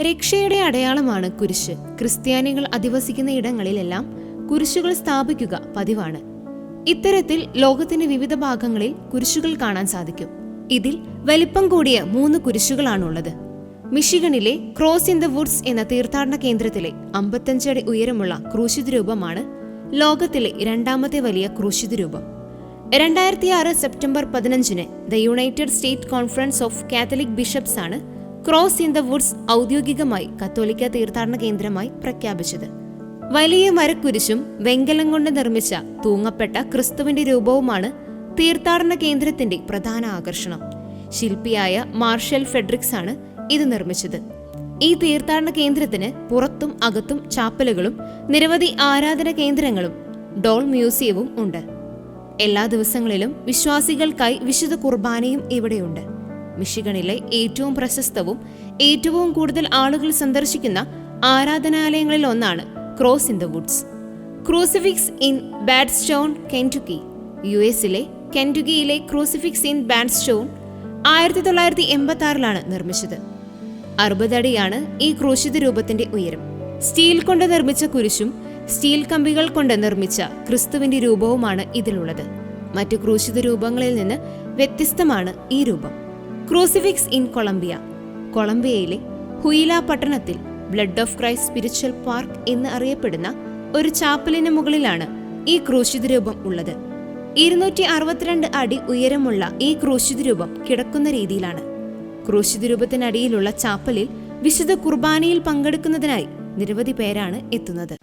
രക്ഷയുടെ അടയാളമാണ് കുരിശ്. ക്രിസ്ത്യാനികൾ അധിവസിക്കുന്ന ഇടങ്ങളിലെല്ലാം കുരിശുകൾ സ്ഥാപിക്കുക പതിവാണ്. ഇത്തരത്തിൽ ലോകത്തിന്റെ വിവിധ ഭാഗങ്ങളിൽ കുരിശുകൾ കാണാൻ സാധിക്കും. ഇതിൽ വലിപ്പം കൂടിയ മൂന്ന് കുരിശുകളാണുള്ളത്. മിഷിഗണിലെ ക്രോസ് ഇൻ ദ വുഡ്സ് എന്ന തീർത്ഥാടന കേന്ദ്രത്തിലെ അമ്പത്തഞ്ചടി ഉയരമുള്ള ക്രൂശിത രൂപമാണ് ലോകത്തിലെ രണ്ടാമത്തെ വലിയ ക്രൂശിത രൂപം രണ്ടായിരത്തി ആറ് സെപ്റ്റംബർ പതിനഞ്ചിന് the United State Conference of Catholic Bishops ആണ് ക്രോസ് ഇൻ ദ വുഡ്സ് ഔദ്യോഗികമായി കത്തോലിക്ക തീർത്ഥാടന കേന്ദ്രമായി പ്രഖ്യാപിച്ചത്. വലിയ മരക്കുരിശും വെങ്കലം കൊണ്ട് നിർമ്മിച്ച തൂങ്ങപ്പെട്ട ക്രിസ്തുവിന്റെ രൂപവുമാണ് തീർത്ഥാടന കേന്ദ്രത്തിന്റെ പ്രധാന ആകർഷണം. ശില്പിയായ മാർഷൽ ഫെഡ്രിക്സ് ആണ് ഇത് നിർമ്മിച്ചത്. ഈ തീർത്ഥാടന കേന്ദ്രത്തിന് പുറത്തും അകത്തും ചാപ്പലുകളും നിരവധി ആരാധന കേന്ദ്രങ്ങളും ഡോൾ മ്യൂസിയവും ഉണ്ട്. എല്ലാ ദിവസങ്ങളിലും വിശ്വാസികൾക്കായി വിശുദ്ധ കുർബാനയും ഇവിടെയുണ്ട്. മിഷിഗണിലെ ഏറ്റവും പ്രശസ്തവും ഏറ്റവും കൂടുതൽ ആളുകൾ സന്ദർശിക്കുന്ന ആരാധനാലയങ്ങളിൽ ഒന്നാണ് Cross in the Woods. Crucifix in Bardstown Kentucky U എസിലെ കെന്റുക്കിയിലെ ക്രൂസിഫിക്സ് ഇൻ ബാഡ്സ്റ്റോൺ ആയിരത്തി തൊള്ളായിരത്തി എൺപത്തി ആറിലാണ് നിർമ്മിച്ചത്. അറുപതടിയാണ് ഈ ക്രൂശിത രൂപത്തിന്റെ ഉയരം. സ്റ്റീൽ കൊണ്ട് നിർമ്മിച്ച കുരിശും സ്റ്റീൽ കമ്പികൾ കൊണ്ട് നിർമ്മിച്ച ക്രിസ്തുവിന്റെ രൂപവുമാണ് ഇതിലുള്ളത്. മറ്റു ക്രൂശിത രൂപങ്ങളിൽ നിന്ന് വ്യത്യസ്തമാണ് ഈ രൂപം. ക്രൂസിഫിക്സ് ഇൻ കൊളംബിയ കൊളംബിയയിലെ ഹുയില പട്ടണത്തിൽ Blood of Christ spiritual park എന്ന് അറിയപ്പെടുന്ന ഒരു ചാപ്പലിന് മുകളിലാണ് ഈ ക്രൂശിത രൂപം ഉള്ളത്. ഇരുന്നൂറ്റി അറുപത്തിരണ്ട് അടി ഉയരമുള്ള ഈ ക്രൂശിത രൂപം കിടക്കുന്ന രീതിയിലാണ്. ക്രൂശിത രൂപത്തിനടിയിലുള്ള ചാപ്പലിൽ വിശുദ്ധ കുർബാനയിൽ പങ്കെടുക്കുന്നതിനായി നിരവധി പേരാണ് എത്തുന്നത്.